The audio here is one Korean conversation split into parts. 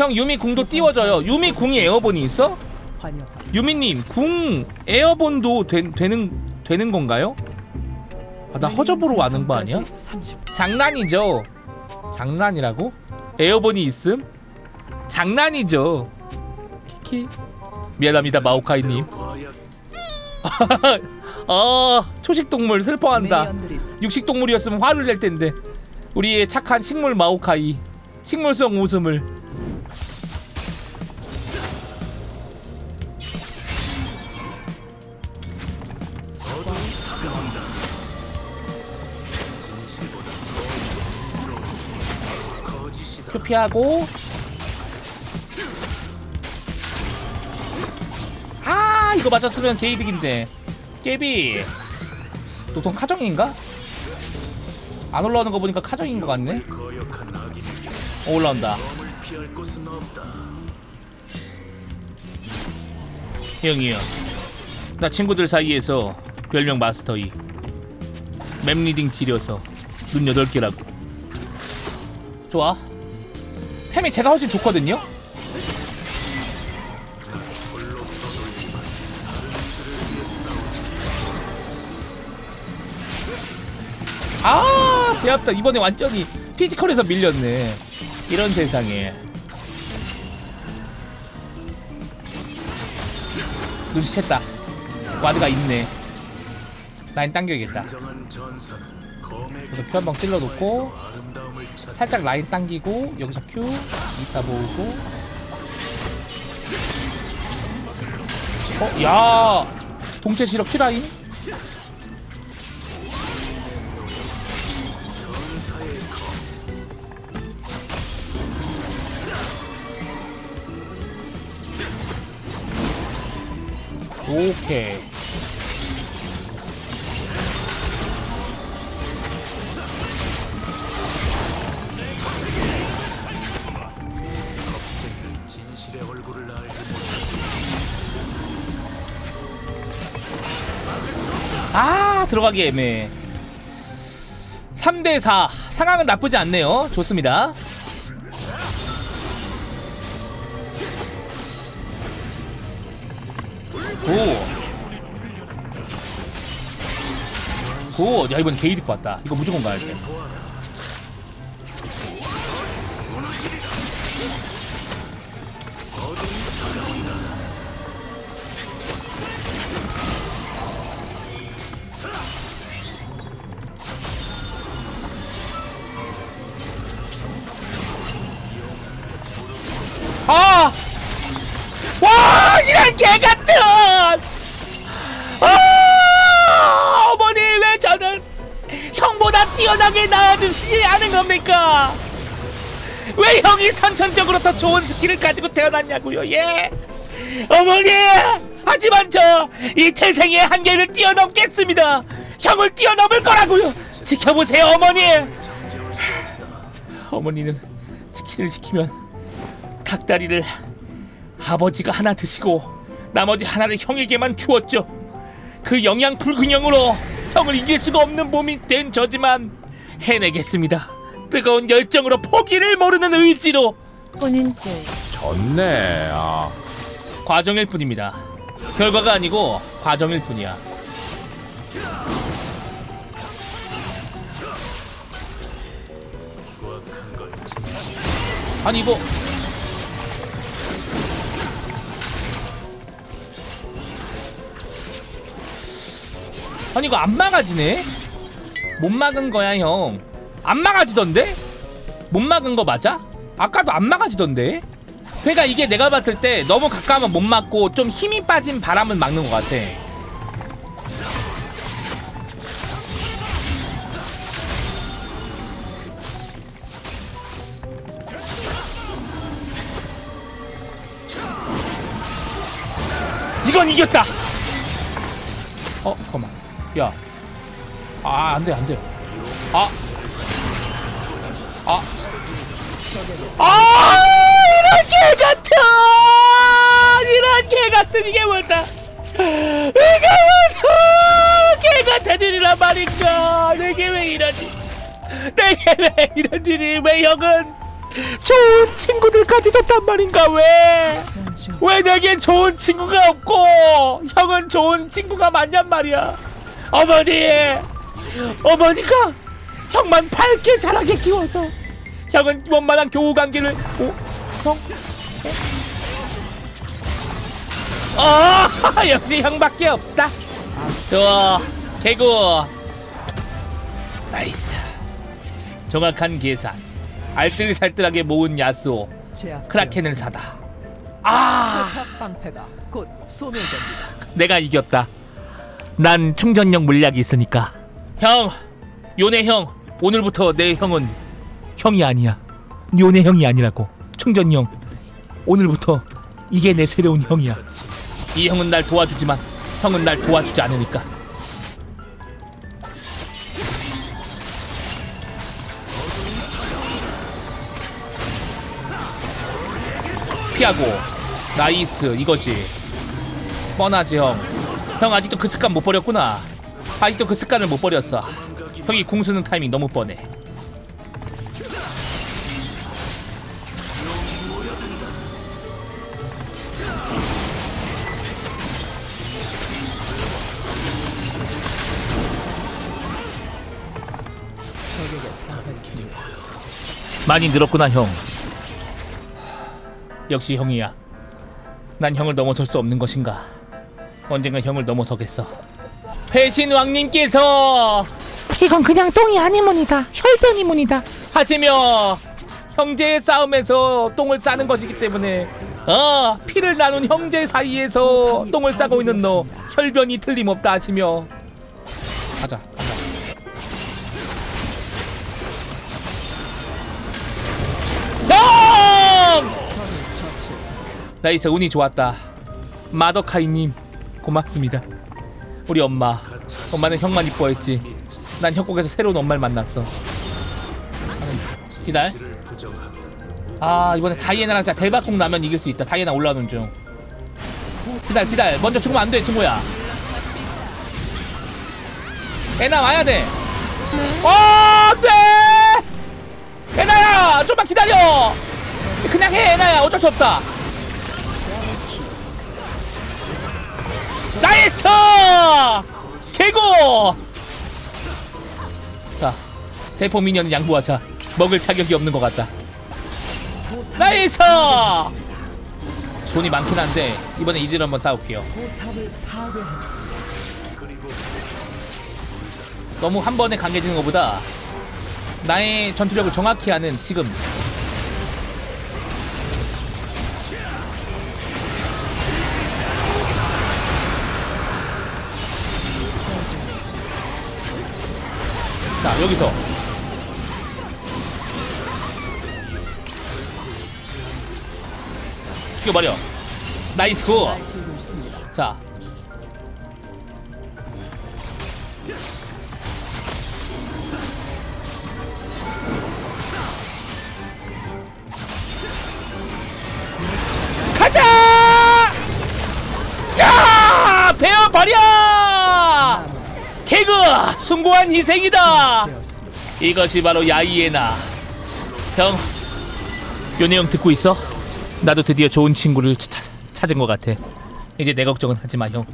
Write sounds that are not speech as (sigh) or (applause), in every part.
형 유미 궁도 띄워줘요. 유미 궁이 에어본이 있어? 유미님 궁 에어본도 되, 되는 되는 건가요? 아, 나 허접으로 와는 거 아니야? 30. 장난이죠. 장난이라고? 에어본이 있음? 장난이죠. 키키. 미안합니다 마오카이님. (laughs) 어 초식 동물 슬퍼한다. 매연들이 사- 육식 동물이었으면 화를 낼 텐데 우리의 착한 식물 마오카이 식물성 웃음을 큐 피하고. 아 이거 맞았으면 게이득인데. 깨비. 보통 카정인가? 안 올라오는 거 보니까 카정인 것 같네. 어, 올라온다. 형이요. 나 친구들 사이에서 별명 마스터 이. 맵 리딩 지려서 눈 8개라고. 좋아 템이 제가 훨씬 좋거든요? 아 제압다. 이번에 완전히 피지컬에서 밀렸네. 이런 세상에. 눈치챘다. 와드가 있네. 라인 당겨야겠다. 그래서 큐한방 찔러놓고 살짝 라인 당기고 여기서 큐 이따 모으고 어? 야 동체 시력 큐 라인? 오케이 아 들어가기 애매해 3대4 상황은 나쁘지 않네요 좋습니다 고. 고. 야 이번 게이드 봤다. 이거 무조건 가야 돼. 뛰어나게 낳아주시지 않은 겁니까? 왜 형이 선천적으로 더 좋은 스킬을 가지고 태어났냐고요? 예? 어머니! 하지만 저 이 태생의 한계를 뛰어넘겠습니다. 형을 뛰어넘을 거라고요. 지켜보세요, 어머니. 어머니는 치킨을 시키면 닭다리를 아버지가 하나 드시고 나머지 하나를 형에게만 주었죠. 그 영양 불균형으로 형을 이길 수가 없는 몸이 된 저지만 해내겠습니다. 뜨거운 열정으로 포기를 모르는 의지로 본인제 졌네. 아. 과정일 뿐입니다. 결과가 아니고 과정일 뿐이야. 아니 이거 아니 이거 안 막아지네? 못 막은 거야 형. 안 막아지던데? 못 막은 거 맞아? 아까도 안 막아지던데? 그러니까 이게 내가 봤을 때 너무 가까우면 못 막고 좀 힘이 빠진 바람은 막는 것 같아. 이건 이겼다. 어, 잠깐만. 야. 아, 안 돼, 안 돼. 아. 아. 아, 이런 개 같은! 이런 개 같은 이게 뭐야? 이게 무슨 개 같은 일이란 말인가? 내게 왜 이러지? 내게 왜 이런 일이? 왜 형은 좋은 친구들까지 뒀단 말인가 왜? 왜 내겐 좋은 친구가 없고 형은 좋은 친구가 많냔 말이야 어머니 어머니가 형만 밝게 자라게 키워서 형은 원만한 교우 관계를 오, 형? 어 역시 형밖에 없다 좋아 개구 나이스 정확한 계산 알뜰살뜰하게 모은 야스오 크라켄을 사다 아 방패가 곧 소멸됩니다. 내가 이겼다. 난 충전력 물약이 있으니까. 형, 요네 형, 오늘부터 내 형은 형이 아니야. 요네 형이 아니라고. 충전 형, 오늘부터 이게 내 새로운 형이야. 이 형은 날 도와주지만 형은 날 도와주지 않으니까. 피하고 나이스 이거지 뻔하지 형. 형 아직도 그 습관 못 버렸구나. 아직도 그 습관을 못 버렸어. 형이 궁 쓰는 타이밍 너무 뻔해. 많이 늘었구나 형. 역시 형이야. 난 형을 넘어설 수 없는 것인가. 언젠가 형을 넘어서겠어. 회신 왕님께서 이건 그냥 똥이 아니문이다. 혈변이문이다. 하시며 형제의 싸움에서 똥을 싸는 것이기 때문에 어 피를 나눈 형제 사이에서 똥을 싸고 있는 너 혈변이 틀림없다 하시며 가자 가자. 형! 나이스 운이 좋았다. 마더카이님 고맙습니다. 우리 엄마. 엄마는 형만 이뻐했지. 난 협곡에서 새로운 엄마를 만났어. 기다려. 아 이번에 다이애나랑 진짜 대박공 나면 이길 수 있다. 다이애나 올라오는 중. 기다려 기다려. 먼저 죽으면 안돼 친구야. 애나 와야 돼. 어, 안 돼! 애나야 좀만 기다려 그냥 해 애나야 어쩔 수 없다 개고! 자 대포 미니언은 양보하자. 먹을 자격이 없는 것 같다. 나이스! 돈이 많긴 한데 이번에 이즈를 한번 싸울게요. 너무 한 번에 강해지는 것보다 나의 전투력을 정확히 아는 지금 자 여기서 죽여버려 나이스. 자! 숭고한 희생이다! 이것이 바로 야이에나. 형 요네 형 듣고 있어? 나도 드디어 좋은 친구를 찾, 찾은 것 같아. 이제 내 걱정은 하지 마 형.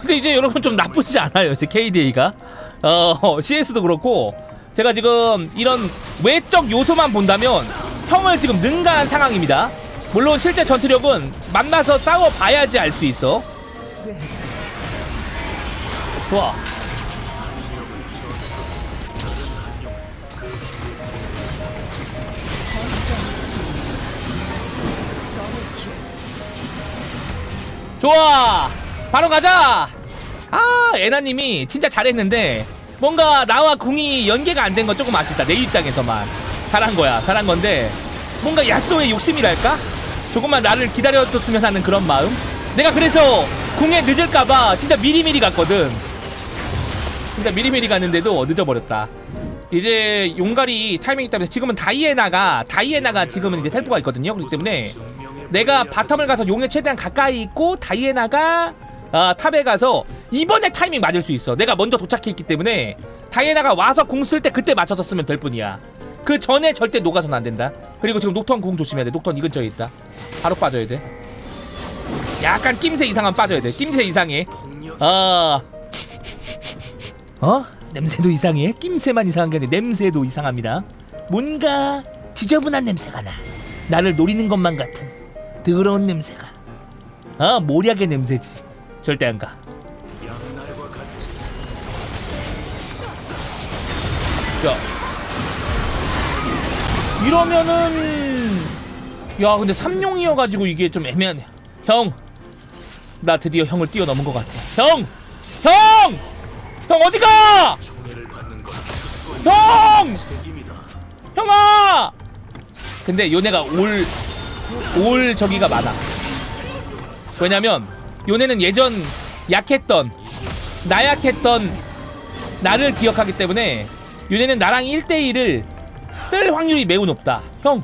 근데 이제 여러분 좀 나쁘지 않아요 이제 KDA가. 어 CS도 그렇고 제가 지금 이런 외적 요소만 본다면 형을 지금 능가한 상황입니다. 물론 실제 전투력은 만나서 싸워 봐야지 알 수 있어. 좋아 좋아. 바로 가자. 아 애나님이 진짜 잘했는데 뭔가 나와 궁이 연계가 안 된 건 조금 아쉽다. 내 입장에서만. 잘한 거야. 잘한 건데 뭔가 야스오의 욕심이랄까? 조금만 나를 기다려줬으면 하는 그런 마음? 내가 그래서 궁에 늦을까봐 진짜 미리미리 갔거든. 진짜 미리미리 갔는데도 늦어버렸다. 이제 용갈이 타이밍이 있다면 지금은 다이애나가 다이애나가 지금은 이제 텔포가 있거든요. 그렇기 때문에 내가 바텀을 가서 용에 최대한 가까이 있고 다이애나가 아, 탑에 가서 이번에 타이밍 맞을 수 있어. 내가 먼저 도착해 있기 때문에 다이애나가 와서 공 쓸 때 그때 맞춰서 쓰면 될 뿐이야. 그 전에 절대 녹아서는 안 된다. 그리고 지금 녹턴 공 조심해야 돼 녹턴 이 근처에 있다 바로 빠져야 돼 약간 낌새 이상한 빠져야 돼 낌새 이상해 어 (laughs) 어? 냄새도 이상해? 낌새만 이상한 게 아니라 냄새도 이상합니다 뭔가 지저분한 냄새가 나 나를 노리는 것만 같은 더러운 냄새가 아 모략의 냄새지 절대 안 가 야 이러면은 야 근데 삼룡이어가지고 이게 좀 애매하네 형 나 드디어 형을 뛰어넘은 것 같아 형! 형! 형 어디가! 형! 형아! 근데 요네가 올, 올 저기가 많아. 왜냐면, 요네는 예전 약했던, 나약했던 나를 기억하기 때문에, 요네는 나랑 1대1을 뜰 확률이 매우 높다. 형!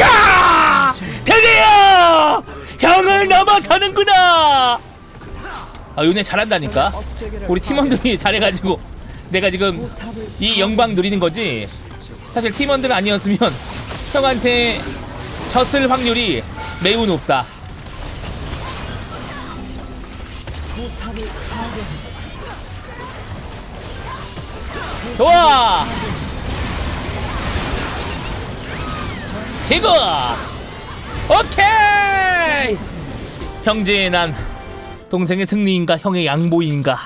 야! 드디어! 형을 넘어서는구나! 아, 요네 잘한다니까? 우리 팀원들이 (laughs) 잘해가지고 내가 지금 이 영광 누리는 거지. 사실 팀원들 아니었으면 형한테 졌을 확률이 매우 높다. 좋아! 제거! 오케이! 형제의 난 동생의 승리인가 형의 양보인가?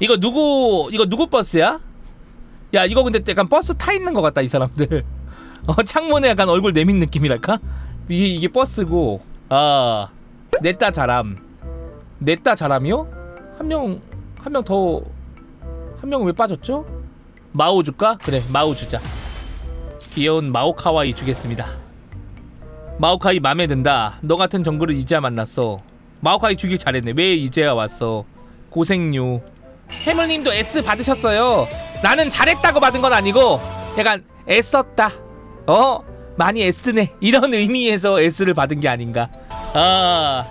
이거 누구 이거 누구 버스야? 야 이거 근데 약간 버스 타 있는 것 같다 이 사람들. (laughs) 어 창문에 약간 얼굴 내민 느낌이랄까? 이게 이게 버스고 아 냈다 잘함 냈다 잘함이요? 한 명 한 명 더 한 명은 왜 빠졌죠? 마오 줄까? 그래 마오 주자 귀여운 마오카와이 주겠습니다 마오카이 맘에 든다 너 같은 정글을 이제야 만났어 마오카이 주길 잘했네. 왜 이제야 왔어? 고생류. 해물님도 S 받으셨어요. 나는 잘했다고 받은 건 아니고 약간 애썼다. 어? 많이 애쓰네. 이런 의미에서 S를 받은 게 아닌가. 아